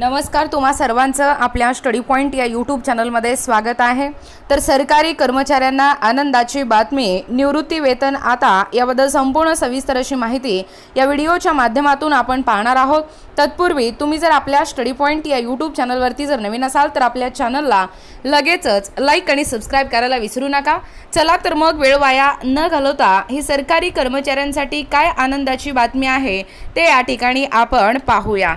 नमस्कार तुम्हा सर्वांचं आपल्या स्टडी पॉईंट या यूट्यूब चॅनलमध्ये स्वागत आहे. तर सरकारी कर्मचाऱ्यांना आनंदाची बातमी निवृत्ती वेतन आता याबद्दल संपूर्ण सविस्तर अशी माहिती या व्हिडिओच्या माध्यमातून आपण पाहणार आहोत. तत्पूर्वी तुम्ही जर आपल्या स्टडी पॉईंट या यूट्यूब चॅनलवरती जर नवीन असाल तर आपल्या चॅनलला लगेचच लाईक आणि सबस्क्राईब करायला विसरू नका. चला तर मग वेळ वाया न घालवता ही सरकारी कर्मचाऱ्यांसाठी काय आनंदाची बातमी आहे ते या ठिकाणी आपण पाहूया.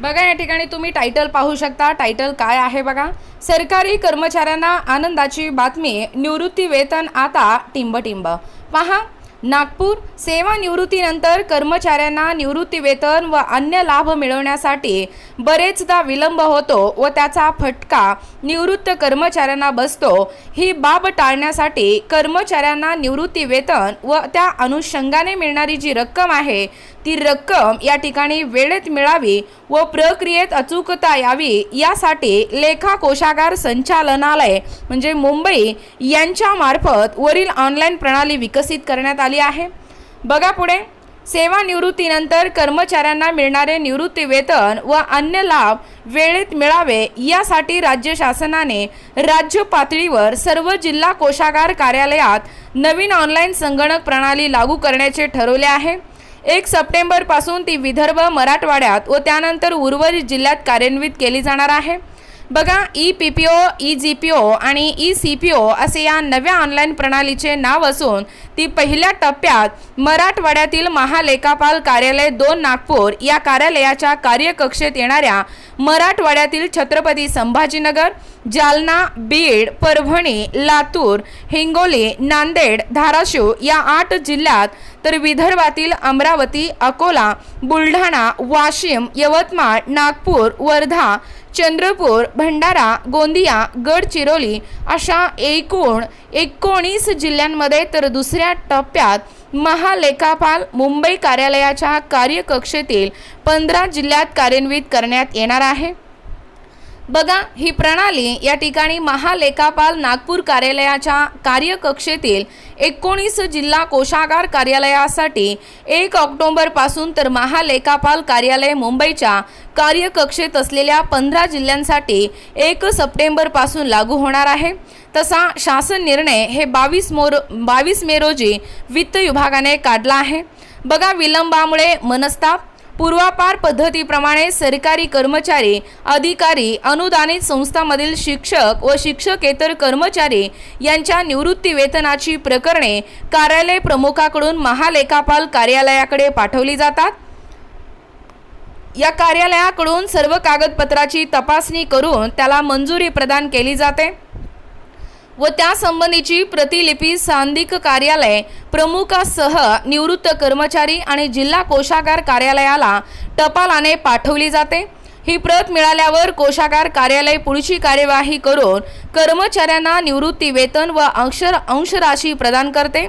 बघा या ठिकाणी तुम्ही टायटल पाहू शकता. टायटल काय आहे बघा? सरकारी कर्मचाऱ्यांना आनंदाची बातमी निवृत्ती वेतन आता टिंबटिंब. पहा नागपूर सेवानिवृत्तीनंतर कर्मचाऱ्यांना निवृत्तीवेतन व अन्य लाभ मिळवण्यासाठी बरेचदा विलंब होतो व त्याचा फटका निवृत्त कर्मचाऱ्यांना बसतो. ही बाब टाळण्यासाठी कर्मचाऱ्यांना निवृत्तीवेतन व त्या अनुषंगाने मिळणारी जी रक्कम आहे ती रक्कम या ठिकाणी वेळेत मिळावी व प्रक्रियेत अचूकता यावी यासाठी लेखा कोशागार संचालनालय म्हणजे मुंबई यांच्यामार्फत वरील ऑनलाईन प्रणाली विकसित करण्यात आली. आहे. बघा पुढे. सेवानिवृत्तीनंतर कर्मचाऱ्यांना मिळणारे निवृत्ती वेतन व अन्य लाभ वेळेत मिळावे यासाठी राज्य शासनाने राज्य पातळीवर सर्व जिल्हा कोषागार कार्यालयात नवीन ऑनलाईन संगणक प्रणाली लागू करण्याचे ठरवले आहे. एक सप्टेंबरपासून ती विदर्भ मराठवाड्यात व त्यानंतर उर्वरित जिल्ह्यात कार्यान्वित केली जाणार आहे. बघा E P P O E G P O आणि ई सी पी ओ असे या नव्या ऑनलाईन प्रणालीचे नाव असून ती पहिल्या टप्प्यात मराठवाड्यातील महालेखापाल कार्यालय दोन नागपूर या कार्यालयाच्या कार्यकक्षेत येणाऱ्या मराठवाड्यातील छत्रपती संभाजीनगर जालना बीड परभणी लातूर हिंगोली नांदेड धाराशिव या आठ जिल्ह्यात तर विदर्भातील अमरावती अकोला बुलढाणा वाशिम यवतमाळ नागपूर वर्धा चंद्रपूर भंडारा गोंदिया गडचिरोली अशा एकूण एकोणीस जिल्ह्यांमध्ये तर दुसऱ्या टप्प्यात महालेखापाल मुंबई कार्यालयाच्या कार्यकक्षेतील पंधरा जिल्ह्यात कार्यान्वित करण्यात येणार आहे. बघा ही प्रणाली या ठिकाणी महालेखापाल नागपूर कार्यालयाच्या कार्यकक्षेतील एकोणीस जिल्हा कोषागार कार्यालयासाठी एक ऑक्टोबरपासून तर महालेखापाल कार्यालय मुंबईच्या कार्यकक्षेत असलेल्या पंधरा जिल्ह्यांसाठी एक सप्टेंबरपासून लागू होणार आहे. तसा शासन निर्णय हे बावीस मोर बावीस मे रोजी वित्त विभागाने काढला आहे. बघा विलंबामुळे मनस्ताप पूर्वापार पद्धतीप्रमाणे सरकारी कर्मचारी अधिकारी अनुदानित संस्थांमधील शिक्षक व शिक्षकेतर कर्मचारी यांच्या निवृत्तीवेतनाची प्रकरणे कार्यालय प्रमुखाकडून महालेखापाल कार्यालयाकडे पाठवली जातात. या कार्यालयाकडून सर्व कागदपत्राची तपासणी करून त्याला मंजुरी प्रदान केली जाते. व त्यासंबंधीची प्रतिलिपी सांधिक कार्यालय प्रमुखासह निवृत्त कर्मचारी आणि जिल्हा कोशागार कार्यालयाला टपालाने पाठवली जाते. ही प्रत मिळाल्यावर कोशागार कार्यालय पुढची कार्यवाही करून कर्मचाऱ्यांना निवृत्ती वेतन व अंशर अंशराशी प्रदान करते.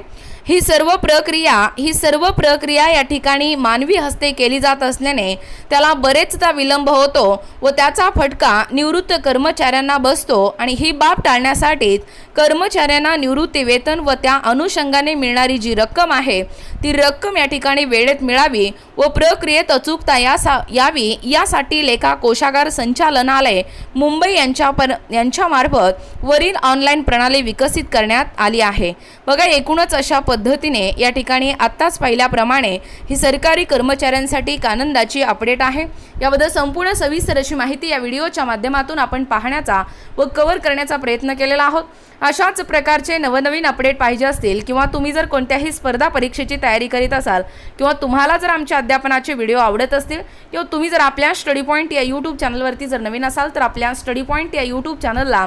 ही सर्व प्रक्रिया ही सर्व प्रक्रिया या ठिकाणी मानवी हस्ते केली जात असल्याने त्याला बरेचदा विलंब होतो व त्याचा फटका निवृत्त कर्मचाऱ्यांना बसतो आणि ही बाब टाळण्यासाठीच कर्मचाऱ्यांना निवृत्ती वेतन व त्या अनुषंगाने मिळणारी जी रक्कम आहे ती रक्कम या ठिकाणी वेळेत मिळावी व प्रक्रियेत अचूकता यासा यावी यासाठी लेखा कोशागार संचालनालय मुंबई यांच्या पर यांच्यामार्फत वरील ऑनलाईन प्रणाली विकसित करण्यात आली आहे. बघा एकूणच अशा पद्धतीने या ठिकाणी आत्ताच पाहिल्याप्रमाणे ही सरकारी कर्मचाऱ्यांसाठी एक आनंदाची अपडेट आहे. याबद्दल संपूर्ण सविस्तर अशी माहिती या व्हिडिओच्या माध्यमातून आपण पाहण्याचा व कव्हर करण्याचा प्रयत्न केलेला आहोत. अशाच प्रकारचे नवनवीन अपडेट पाहिजे असतील किंवा तुम्ही जर कोणत्याही स्पर्धा परीक्षेची तयारी करीत असाल किंवा तुम्हाला जर आमच्या अध्यापनाचे व्हिडिओ आवडत असतील किंवा तुम्ही जर आपल्या स्टडी पॉईंट या यूट्यूब चॅनलवरती जर नवीन असाल तर आपल्या स्टडी पॉईंट या यूट्यूब चॅनलला